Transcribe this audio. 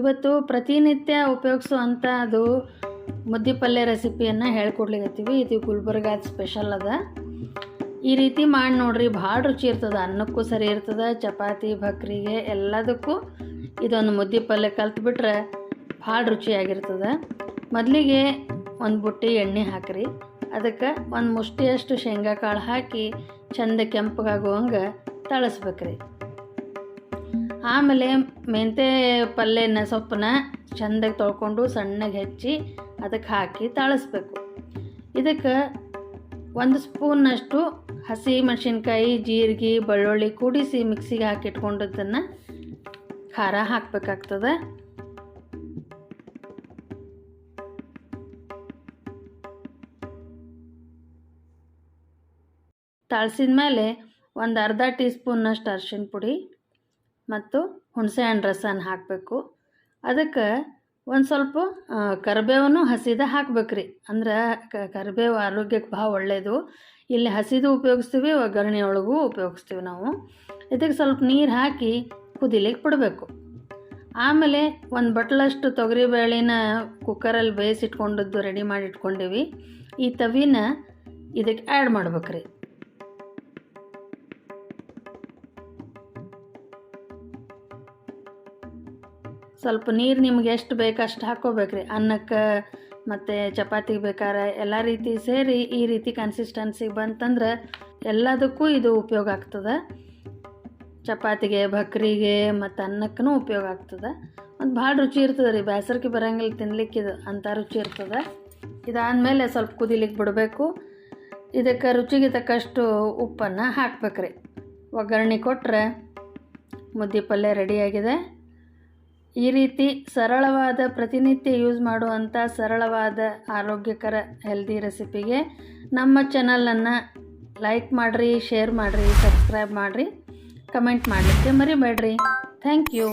ಇವತ್ತು ಪ್ರತಿನಿತ್ಯ ಉಪಯೋಗಿಸುವಂಥ ಅದು ಮುದ್ದೆ ಪಲ್ಯ ರೆಸಿಪಿಯನ್ನು ಹೇಳ್ಕೊಡ್ಲಿಕತ್ತೀವಿ. ಇದು ಗುಲ್ಬರ್ಗಾದ ಸ್ಪೆಷಲ್ ಅದ. ಈ ರೀತಿ ಮಾಡಿ ನೋಡ್ರಿ, ಭಾಳ ರುಚಿ ಇರ್ತದೆ. ಅನ್ನಕ್ಕೂ ಸರಿ ಇರ್ತದೆ, ಚಪಾತಿ ಭಕ್ರಿಗೆ ಎಲ್ಲದಕ್ಕೂ ಇದೊಂದು ಮುದ್ದೆ ಪಲ್ಯ ಕಲ್ತ್ಬಿಟ್ರೆ ಭಾಳ ರುಚಿಯಾಗಿರ್ತದೆ. ಮೊದಲಿಗೆ ಒಂದು ಬುಟ್ಟಿ ಎಣ್ಣೆ ಹಾಕ್ರಿ. ಅದಕ್ಕೆ ಒಂದು ಮುಷ್ಟಿಯಷ್ಟು ಶೇಂಗಾ ಕಾಳು ಹಾಕಿ ಚಂದ ಕೆಂಪಗಾಗುವಂಗೆ ತಳಸ್ಬೇಕ್ರಿ. ಆಮೇಲೆ ಮೆಂತೆ ಪಲ್ಯನ ಸೊಪ್ಪನ್ನ ಚೆಂದಾಗಿ ತೊಳ್ಕೊಂಡು ಸಣ್ಣಗೆ ಹೆಚ್ಚಿ ಅದಕ್ಕೆ ಹಾಕಿ ತಾಳಿಸ್ಬೇಕು. ಇದಕ್ಕೆ ಒಂದು ಸ್ಪೂನ್ನಷ್ಟು ಹಸಿ ಮೆಣಸಿನ್ಕಾಯಿ, ಜೀರಿಗೆ, ಬೆಳ್ಳುಳ್ಳಿ ಕೂಡಿಸಿ ಮಿಕ್ಸಿಗೆ ಹಾಕಿಟ್ಕೊಂಡಿದ್ದನ್ನು ಖಾರ ಹಾಕಬೇಕಾಗ್ತದೆ. ತಾಳ್ಸಿದ ಮೇಲೆ ಒಂದು ಅರ್ಧ ಟೀ ಸ್ಪೂನ್ನಷ್ಟು ಅರ್ಶಿನ ಪುಡಿ ಮತ್ತು ಹುಣಸೆ ಹಣ್ಣು ರಸನ ಹಾಕಬೇಕು. ಅದಕ್ಕೆ ಒಂದು ಸ್ವಲ್ಪ ಕರಿಬೇವನ್ನು ಹಸಿದ ಹಾಕ್ಬೇಕ್ರಿ. ಅಂದ್ರೆ ಕರಿಬೇವು ಆರೋಗ್ಯಕ್ಕೆ ಭಾಳ ಒಳ್ಳೆಯದು ಇಲ್ಲಿ ಹಸಿದು ಉಪಯೋಗಿಸ್ತೀವಿ ಒಗ್ಗರಣೆ ಒಳಗೂ ಉಪಯೋಗಿಸ್ತೀವಿ ನಾವು. ಇದಕ್ಕೆ ಸ್ವಲ್ಪ ನೀರು ಹಾಕಿ ಕುದಿಲಿಕ್ಕೆ ಬಿಡಬೇಕು. ಆಮೇಲೆ ಒಂದು ಬಟ್ಲಷ್ಟು ತೊಗರಿಬೇಳೆನ ಕುಕ್ಕರಲ್ಲಿ ಬೇಯಿಸಿಟ್ಕೊಂಡದ್ದು ರೆಡಿ ಮಾಡಿ ಇಟ್ಕೊಂಡೀವಿ ಈ ತವಿನ ಇದಕ್ಕೆ ಆ್ಯಡ್ ಮಾಡ್ಬೇಕ್ರಿ. ಸ್ವಲ್ಪ ನೀರು ನಿಮ್ಗೆ ಎಷ್ಟು ಬೇಕು ಅಷ್ಟು ಹಾಕ್ಕೋಬೇಕ್ರಿ ಅನ್ನಕ್ಕೆ ಮತ್ತು ಚಪಾತಿಗೆ ಬೇಕಾದ್ರೆ ಎಲ್ಲ ರೀತಿ ಸೇರಿ ಈ ರೀತಿ ಕನ್ಸಿಸ್ಟೆನ್ಸಿ ಬಂತಂದ್ರೆ ಎಲ್ಲದಕ್ಕೂ ಇದು ಉಪಯೋಗ ಆಗ್ತದೆ. ಚಪಾತಿಗೆ, ಬಕ್ರಿಗೆ ಮತ್ತು ಅನ್ನಕ್ಕೂ ಉಪಯೋಗ ಆಗ್ತದೆ. ಮತ್ತು ಭಾಳ ರುಚಿ ಇರ್ತದೆ ರೀ. ಬೇಸರಕ್ಕೆ ಬರೋಂಗಿಲ್ಲ ತಿನ್ಲಿಕ್ಕೆ ಇದು ಅಂಥ ರುಚಿ ಇರ್ತದೆ. ಇದಾದಮೇಲೆ ಸ್ವಲ್ಪ ಕುದಿಲಿಕ್ಕೆ ಬಿಡಬೇಕು. ಇದಕ್ಕೆ ರುಚಿಗೆ ತಕ್ಕಷ್ಟು ಉಪ್ಪನ್ನು ಹಾಕ್ಬೇಕ್ರಿ. ಒಗ್ಗರಣೆ ಕೊಟ್ಟರೆ ಮುದ್ದೆ ಪಲ್ಯ ರೆಡಿಯಾಗಿದೆ ಈ ರೀತಿ ಸರಳವಾದ ಪ್ರತಿನಿತ್ಯ ಯೂಸ್ ಮಾಡುವಂಥ ಸರಳವಾದ ಆರೋಗ್ಯಕರ ಹೆಲ್ದಿ ರೆಸಿಪಿಗೆ ನಮ್ಮ ಚಾನಲನ್ನು ಲೈಕ್ ಮಾಡಿರಿ ಶೇರ್ ಮಾಡಿರಿ ಸಬ್ಸ್ಕ್ರೈಬ್ ಮಾಡಿರಿ ಕಮೆಂಟ್ ಮಾಡಲಿಕ್ಕೆ ಮರಿಬೇಡ್ರಿ. Thank you